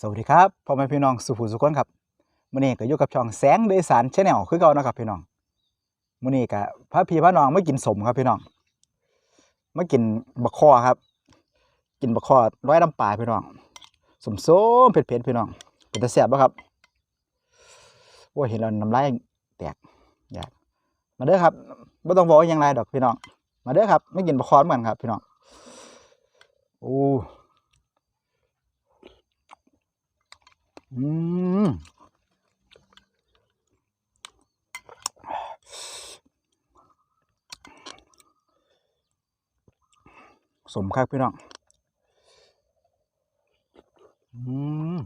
สวัสดีครับพ่อแม่พี่น้องสุภูสุขนครับมื้อนี้ก็อยู่กับช่องแสงเดสานชาแนลคือเก่านะครับพี่น้องมื้อนี้ก็พาพี่พาน้องไมากินสมครับพี่น้องไมากินบักคอครับ กินบักคอร้อยลำปลาพี่น้องสมโซมเผ็ดๆพี่น้องเป็นตาแซ่บบ่ครับโอ้ยเห็นแล้วน้ำลายแตกอยากมาเด้อครับบ่ต้องบอกว่าหยังไรดอกพี่น้องมาเด้อครับไม่กินบักคอเหมือนกันครับพี่น้องโอ้ อืมสมครับพี่น้อง อืม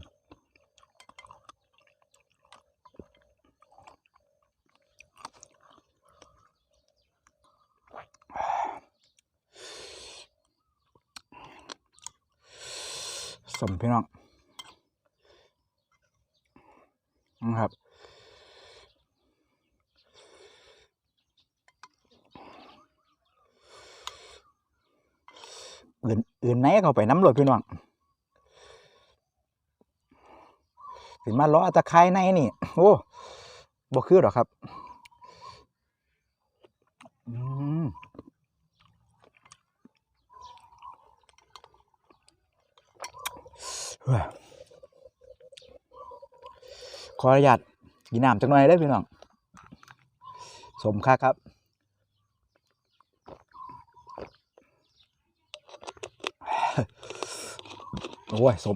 สมพี่น้อง นะครับอื่นอื่นไหนเข้าไปน้ำรวดพี่น้องถึงมาล้อตะไคร้ในนี่ โอ้บ่คือหรอครับอืมเฮ้ย ขออนุญาตกินน้ำจังหน่อยได้พี่น้องสมค่าครับโอ้ยสม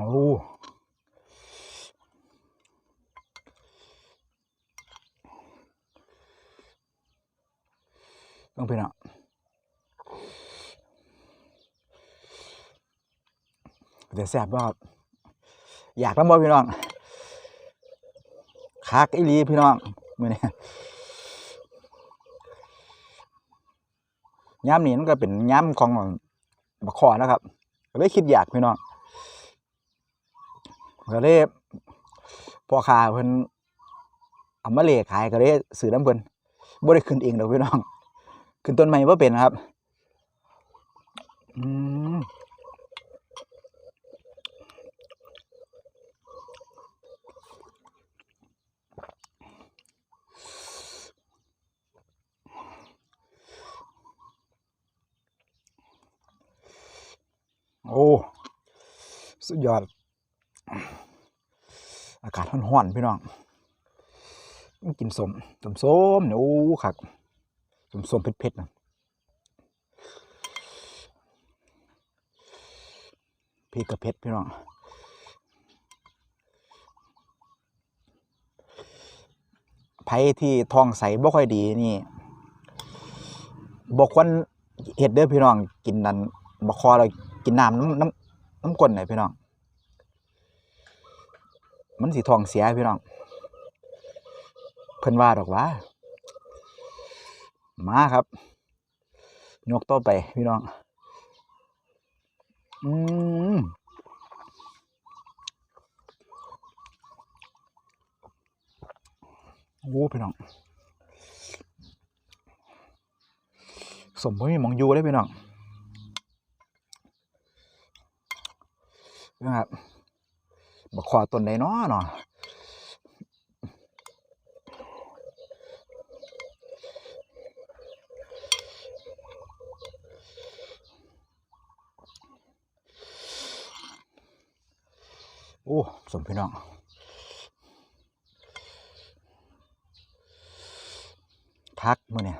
โอ้ต้องพี่น้องเดี๋ยวแซ่บบ่ครับอยากน้ำบ่พี่น้องคักอีลีพี่น้องมื้อนี้ย่ำนี้มันก็เป็นย่ำของบักขอนะครับก็เลยคิดอยากพี่น้อง ก็เลยพอคาเพิ่นเอามาเลขายก็เลยซื้อน้ำเพิ่นบ่ได้ขึ้นเองดอกพี่น้อง ขึ้นต้นไม้บ่เป็นนะครับ อืมโอ้ สุดยอดากาศร้อนๆพี่น้องต้องกินสมสมส้มเนี่ยโอ้คักสมส้มเผ็ดๆนะพริกกับเผ็ดพี่น้องไผที่ทองใสบ่ค่อยดีนี่บ่ควรเฮ็ดเด้อพี่น้อง กินนั่นบ่คอแล้วกินน้ำน้ำน้ำน้ำก้นหน่อยพี่น้อง มันสิท้องเสียพี่น้องเพิ่นว่าดอกว่า มาครับ ยกต่อไปพี่น้อง อืมโอ้พี่น้องสมบ่มีมองยู่เลยพี่น้องนะครับ บักขวาต้นใดเนาะเนาะโอ้สมพี่น้องพักมือเนี่ย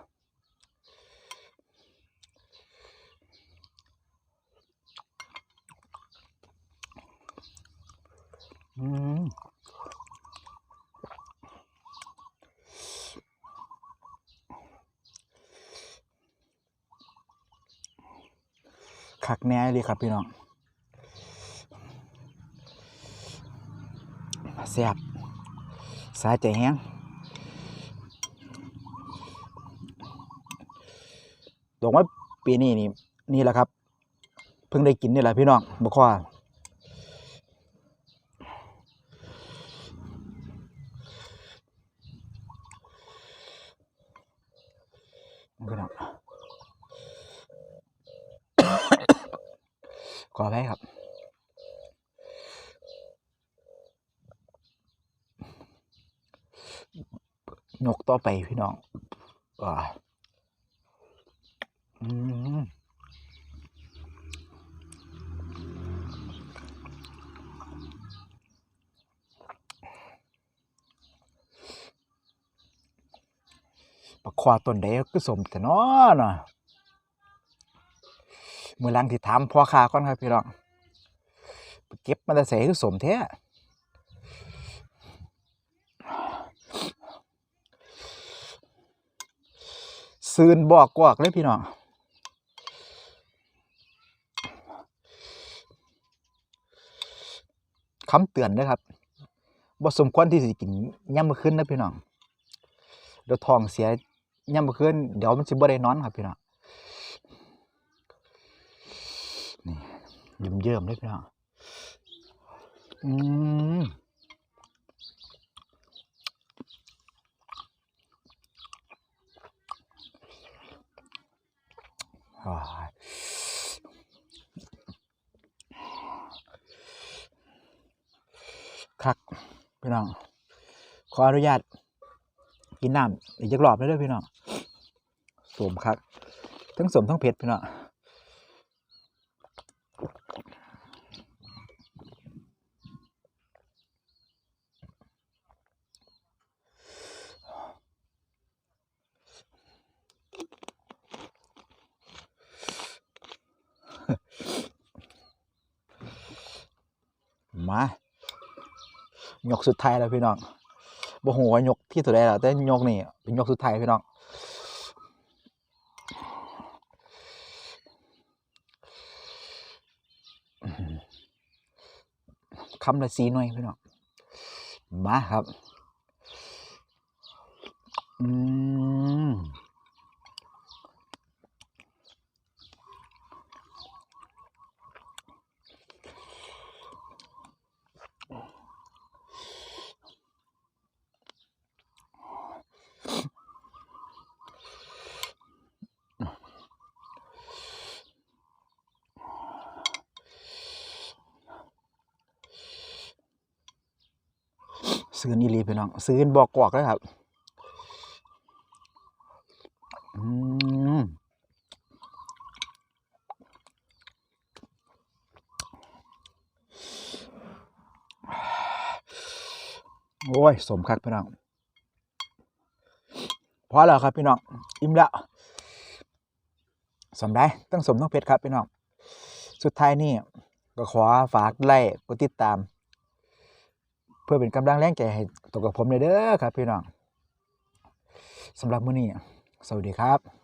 คักแน่เลยครับพี่น้องแซ่บสายใจแห้งตรงว่าปีนี้นี่นี่แหละครับ เพิ่งได้กินนี่แหละพี่น้องบกว่าพี่น้อ ขอไปครับ นกต่อไปพี่น้องอ่าอืมปลาควาต้นใดก็สมแต่น้อเนาะ มือลังที่ถามพ่อค้าก่อนครับพี่น้องเก็บมาแต่ใส่คือสมแท้ซืนบอกกวกเลยพี่น้องคำเตือนเด้อครับบ่สมควรที่สิกินย่ำมื้อคืนนะพี่น้อง เดี๋ยวท้องเสียย่ำมื้อคืนเดี๋ยวมันสิบ่ได้นอนครับพี่น้อง นี่เยิ้มเยิ้มเลยพี่น้องอืมอ่าคักพี่น้อง ขออนุญาต กินน้ำอีกจักรอบเลยเด้อพี่น้องสมคัก ทั้งสมทั้งเผ็ดพี่น้อง มายกสุดท้ายแล้วพี่น้องบ่ฮู้ว่ายกที่ตัวใดแล้วแต่ยกนี่เป็นยกสุดท้ายพี่น้องคำละสีหน่อยพี่น้องมาครับ อืม ซื้อนี่ลีพี่น้องซื้อบอกกวากเลยครับอืมโอ้ย สมคักพี่น้องพอแล้วครับพี่น้องอิ่มแล้วสมได้ต้องสมต้องเพชรครับพี่น้องสุดท้ายนี่ก็ขอฝากไลค์กดติดตาม พื่อเป็นกำลังแรงใจให้ตัวกับผมเลยเด้อครับพี่น้องสำหรับมื้อนี้สวัสดีครับ